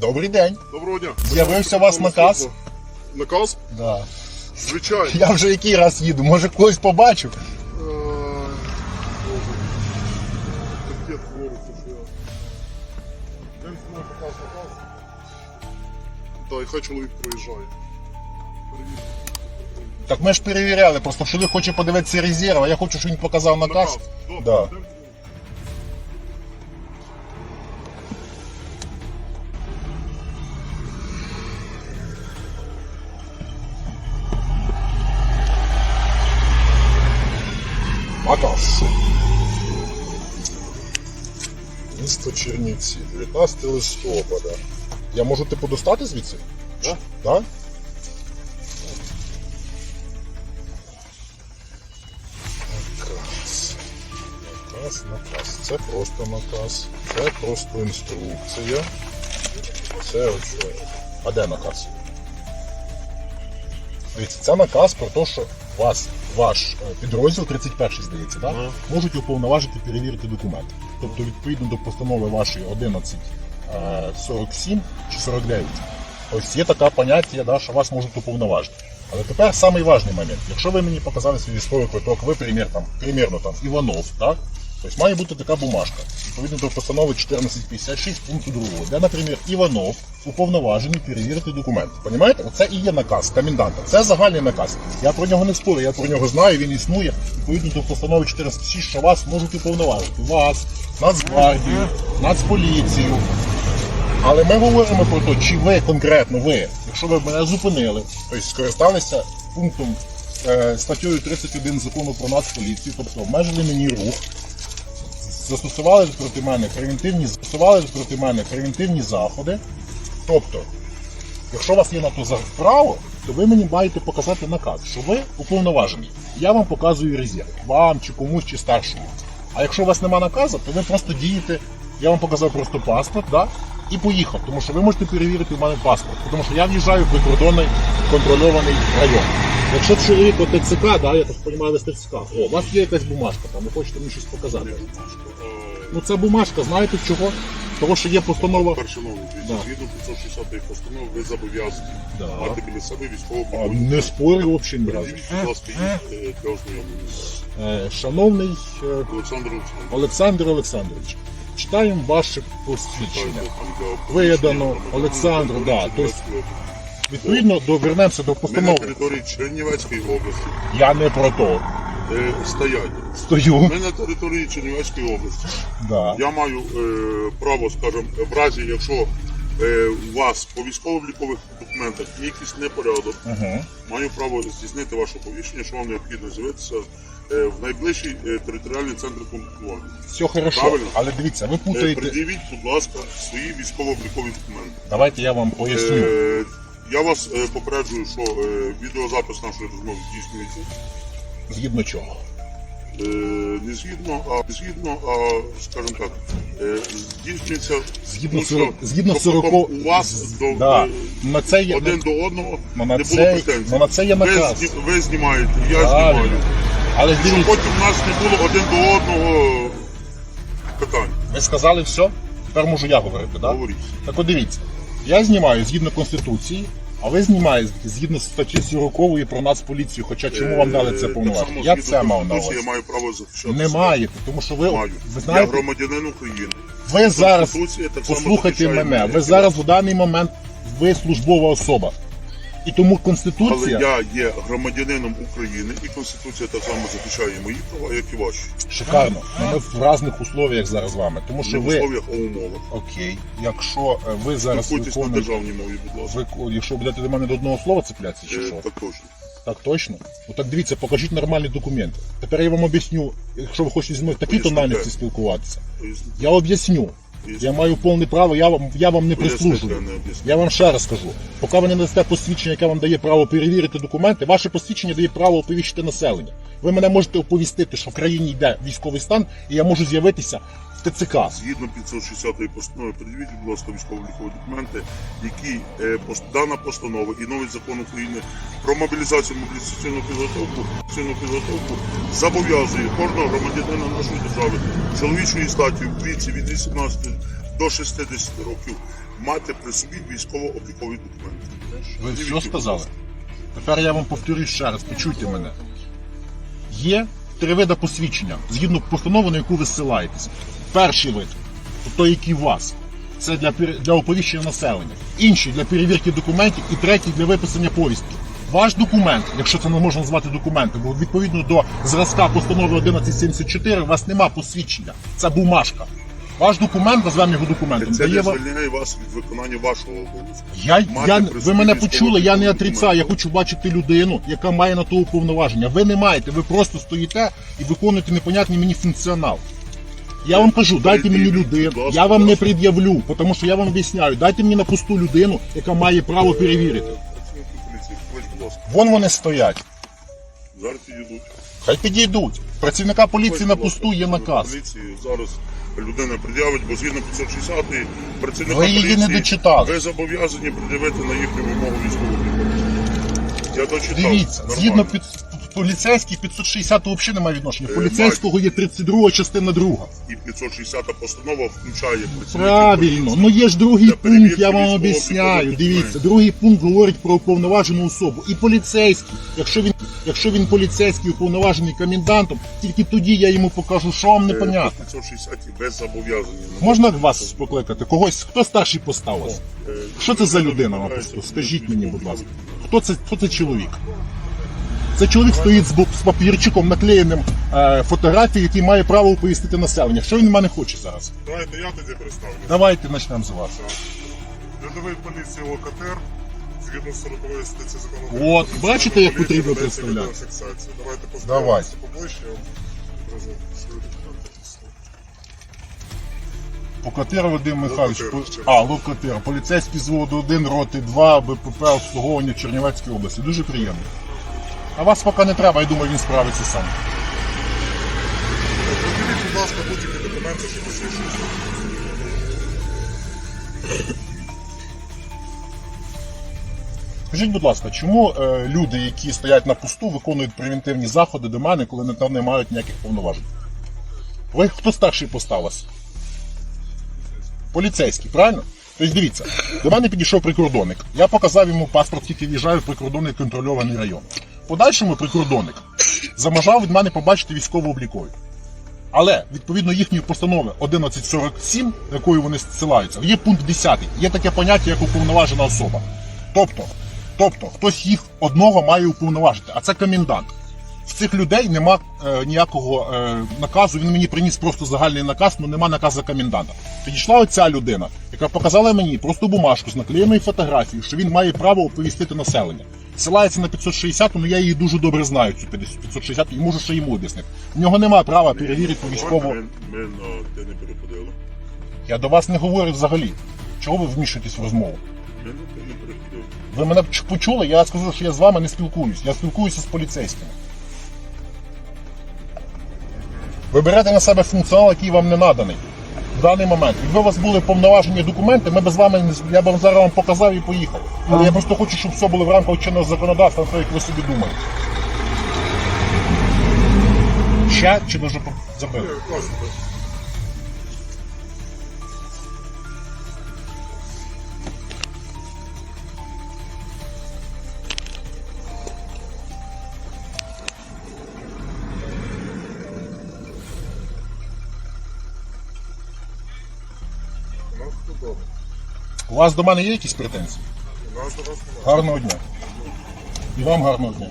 Добрий день. Доброго дня. З'явився у вас наказ? Наказ? Да. Звичайно. Я вже який раз їду, може когось побачив. Е. Що я. Наказ, наказ. Так, і хай чоловік проїжджає. Перевірте. Так ми ж перевіряли, просто ви хочете подивитися резерв, а я хочу, щоб він показав наказ. Добре, Да. Наказ. Місто Чернівці, 19 листопада. Я можу типу достати звідси? Да. Так? Наказ. Наказ, наказ. Це просто наказ. Це просто інструкція. Це ось. А де наказ? Дивіться, це наказ про те, що вас, ваш е, підрозділ 31 здається, так? Mm. можуть уповноважити перевірити документи. Тобто, відповідно до постанови вашої 1147 чи 49, ось є таке поняття, да, що вас можуть уповноважити. Але тепер важний момент. Якщо ви мені показали свій військовий квиток, ви примір, там, примірно там, Іванов, так? Тобто має бути така бумажка, відповідно до постанови 1456 пункту 2, де, наприклад, Іванов уповноважений перевірити документи. Понімаєте? Оце і є наказ коменданта. Це загальний наказ. Я про нього не спорю, я про нього знаю, він існує. Відповідно до постанови 1456, що вас можуть уповноважити. Вас, Нацгвардію, Нацполіцію. Але ми говоримо про те, чи ви конкретно ви, якщо ви мене зупинили, тобто скористалися пунктом е, статтею 31 закону про нацполіцію, тобто обмежили мені рух, застосували проти мене превентивні, застосували проти мене превентивні заходи. Тобто, якщо у вас є на то право, то ви мені маєте показати наказ, що ви уповноважені. Я вам показую резерв, вам чи комусь, чи старшому. А якщо у вас нема наказу, то ви просто дієте, я вам показав просто паспорт, да? І поїхав, тому що ви можете перевірити в мене паспорт, тому що я в'їжджаю в прикордонний контрольований район. Якщо чоловік от ТЦК, да, я так розумію, ви з ТЦК, о, у вас є якась бумажка, там, ви хочете мені щось показати. Е, Ну це бумажка, знаєте чого? Тому що є постанова. Першановний, Да. згідно 560 постанови, ви зобов'язані Да. мати біля себе військову А, не спорю взагалі ні разу. Будь ласка, їх е, для ознайомлення. Е, Шановний е, Олександр Олександрович. Олександр Олександрович, читаємо ваше посвідчення. Видано Олександру, да, то есть Відповідно, до вернемося до Ми на постанови. території Чернівецької області Я не про то. е, стоять. Стою. Ми на території Чернівецької області. Да. Я маю е, право, скажімо, в разі, якщо е, у вас по військово-облікових документах є якийсь непорядок, Угу. маю право здійснити ваше повіщення, що вам необхідно з'явитися в найближчий е, територіальний центр комплектування. Все хорошо. Правильно. Але дивіться, ви Е, путаєте. Пред'явіть, будь ласка, свої військово-облікові документи. Давайте я вам поясню. Е, я вас е, попереджую, що е, відеозапис нашої розмови здійснюється Згідно чого. е, не згідно, а згідно, а скажімо так, е, здійснюється Згідно сорок- згідно тобто сороко- у вас до Да. е, На це є один до одного на не це- було претензій. на це є ви, наказ. зні- ви знімаєте, я Правильно. знімаю. Але Щоб дивіться, потім у нас не було один до одного питань. ви сказали все. Тепер можу я говорити, так? Говоріть. Так от дивіться, я знімаю згідно Конституції, а ви знімаєте згідно статті 40 про нацполіцію, хоча чому вам дали це Е, повноваження? Я це мав на увазі. Я маю право захищати. Не маєте, тому що ви. Маю. ви Я знаєте, громадянин України. ви зараз Конституція так само послухайте захищає мене, ви зараз в даний момент ви службова особа. І тому Але Конституція я є громадянином України і Конституція так само захищає мої права, як і ваші. шикарно. але Ми в різних условіях зараз з вами. Тому Не що в ви условиях, а умовах. окей, якщо е, ви зараз Спілкуйтесь на державній мові, будь ласка. ви, якщо будете до мене до одного слова цеплятися, чи Е, що? Так точно. Так точно? Ну так дивіться, покажіть нормальні документи. Тепер я вам об'ясню, якщо ви хочете зі мною Поясніть, тональності спілкуватися. Я об'ясню. Я маю повне право, я вам, я вам не прислужую. Я вам ще раз скажу. Поки ви не дасте посвідчення, яке вам дає право перевірити документи, ваше посвідчення дає право оповіщити населення. Ви мене можете оповістити, що в країні йде військовий стан, і я можу з'явитися ТЦК. Згідно 560-ї постанови, передивіть, будь ласка, військово-облікові документи, які е, пос- дана постанова і новий закон України про мобілізацію мобілізаційну підготовку, мобілізаційну підготовку зобов'язує кожного громадянина нашої держави чоловічої статі в віці від 18 до 60 років мати при собі військово-облікові документи. Ви все сказали? Тепер я вам повторюю ще раз, почуйте мене. Є три види посвідчення, згідно постанови, на яку ви ссилаєтесь. Перший вид, той, який у вас, це для, для оповіщення населення. Інший для перевірки документів і третій для виписання повістки. Ваш документ, якщо це не можна назвати документом, бо відповідно до зразка постанови 1174 у вас нема посвідчення. Це бумажка. Ваш документ, назвемо його документом, Це дає не звільняє вас від виконання вашого обов'язку. Я, я, ви мене почули, я не отрицаю, я хочу бачити людину, яка має на то уповноваження. Ви не маєте, ви просто стоїте і виконуєте непонятний мені функціонал. Я вам кажу, дайте мені людину, я вам не пред'явлю, тому що я вам об'ясняю, дайте мені на пусту людину, яка має право перевірити. Вон вони стоять. зараз підійдуть. Хай підійдуть. Працівника поліції на пусту є наказ. Зараз людина пред'явить, бо згідно 560 працівника Ви її не дочитали. Ви зобов'язані пред'явити на їхню вимогу військового Я дочитав. Дивіться, згідно під поліцейський 560 взагалі немає відношення. Е, Поліцейського є 32 частина друга. І 560 постанова включає працівників Правильно, поліції. ну є ж другий Для пункт, перевірки я вам військового об'ясняю. обліку Дивіться, другий пункт говорить про уповноважену особу. І поліцейський, якщо він, якщо він поліцейський уповноважений комендантом, тільки тоді я йому покажу, що вам Е, непонятно. 560 без зобов'язання. Можна вас покликати? Когось, хто старший постав вас? Е, Що це за людина на посту? Скажіть мені, будь ласка. Хто це, хто це чоловік? Це чоловік стоїть з, з папірчиком, наклеєним е, фотографії, який має право оповістити населення. Що він в мене хоче зараз? Давайте я тоді представлю. Давайте почнемо з вас. Рядовий поліції Локатер, згідно з 40 статті закону. От, бачите, як потрібно представляти? Фіксацію. Давайте Давай. познайомимося поближче. я вам покажу свої документи. Покатир Вадим Михайлович. Локатир, по- ще. А, Локатир. Поліцейський зводу 1, роти 2, БПП обслуговування Чернівецької області. Дуже приємно. А вас поки не треба, я думаю, він справиться сам. Подивіть, будь ласка, будь-які документи, що посвідчують. Скажіть, будь ласка, чому е, люди, які стоять на посту, виконують превентивні заходи до мене, коли не, не мають ніяких повноважень? Ви хто старший постав вас? Поліцейський, правильно? Тобто дивіться, до мене підійшов прикордонник. Я показав йому паспорт, тільки в'їжджаю в прикордонний контрольований район. Подальшому прикордонник замажав від мене побачити військово-облікові. Але відповідно їхньої постанови 1147, якою вони зсилаються, є пункт 10. Є таке поняття, як уповноважена особа. Тобто, тобто хтось їх одного має уповноважити, а це комендант. В цих людей нема е, ніякого е, наказу. Він мені приніс просто загальний наказ, але нема наказу коменданта. Підійшла оця людина, яка показала мені просто бумажку з наклеєною фотографією, що він має право оповістити населення. Силається на 560, але я її дуже добре знаю, цю 560, і можу ще йому об'яснити. В нього немає права перевірити переходили. Я до вас не говорю взагалі. Чого ви вмішуєтесь в розмову? Ви мене почули? Я скажу, що я з вами не спілкуюсь. Я спілкуюся з поліцейськими. Ви берете на себе функціонал, який вам не наданий в даний момент. Якби у вас були повноважені документи, ми б з вами не- я б зараз вам показав і поїхав. Але я просто хочу, щоб все було в рамках чинного законодавства, так як ви собі думаєте. Ще чи дуже забили? У вас до мене є якісь претензії? Гарного дня. І вам гарного дня.